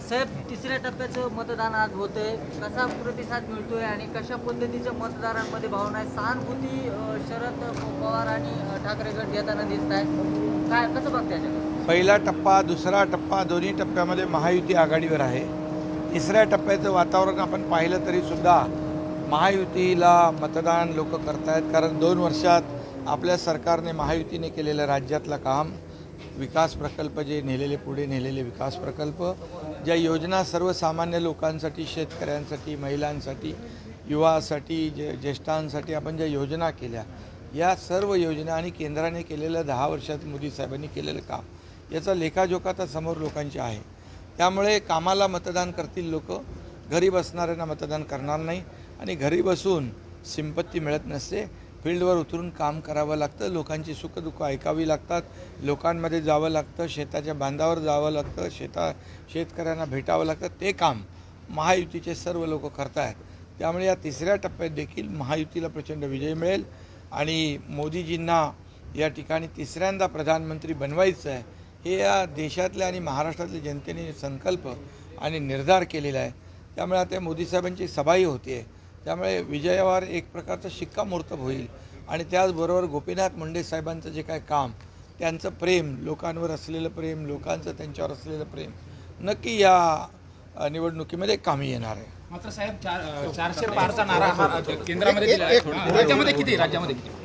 साहेब तिसऱ्या टप्प्याचं मतदान आज होतंय. कसा प्रतिसाद मिळतोय आणि कशा पद्धतीच्या मतदारांमध्ये भावना आहे? सहानुभूती शरद पवार आणि ठाकरे गट घेताना दिसत आहे काय कसं बघताय पहिला टप्पा दुसरा टप्पा दोन्ही टप्प्यामध्ये महायुती आघाडीवर आहे. तिसऱ्या टप्प्याचं वातावरण आपण पाहिलं तरी सुद्धा महायुतीला मतदान लोक करतायत. कारण दोन वर्षात आपल्या सरकारने महायुतीने केलेलं राज्यातलं काम. विकास प्रकल्प जे नेलेले पुढे नेलेले विकास प्रकल्प ज्या योजना सर्वसामान्य लोकांसाठी शेतकऱ्यांसाठी महिलांसाठी युवासाठी जे ज्येष्ठांसाठी आपण ज्या योजना केल्या या सर्व योजना आणि केंद्राने केलेलं दहा वर्षात मोदी साहेबांनी केलेलं काम याचा लेखाजोखा आता समोर लोकांची आहे. त्यामुळे कामाला मतदान करतील लोक घरी बसणाऱ्यांना मतदान करणार नाही आणि घरी बसून सिंपत्ती मिळत नसते फील्डवर उतरून काम करावं लागतं लोकांची सुखदुःख ऐकावी लागतात लोकांमध्ये जावं लागतं शेताच्या बांधावर जावं लागतं शेता शेतकऱ्यांना भेटावं लागतं ते काम महायुतीचे सर्व लोक करतायत. त्यामुळे या तिसऱ्या टप्प्यात देखील महायुतीला प्रचंड विजय मिळेल आणि मोदीजींना या ठिकाणी तिसऱ्यांदा प्रधानमंत्री बनवायचं आहे हे या देशातल्या आणि महाराष्ट्रातल्या जनतेने संकल्प आणि निर्धार केलेला आहे. त्यामुळे आता मोदी साहेबांची सभाही होती आहे त्यामुळे विजयावर एक प्रकारचं शिक्कामोर्तब होईल. आणि त्याचबरोबर गोपीनाथ मुंडे साहेबांचं जे काय काम त्यांचं प्रेम लोकांवर असलेलं प्रेम लोकांचं त्यांच्यावर असलेलं प्रेम नक्की या निवडणुकीमध्ये कामी येणार आहे. मात्र साहेब चार चारशे पारचा नारा हा केंद्रामध्ये दिला आहे. हा, राज्यामध्ये किती राज्यामध्ये किती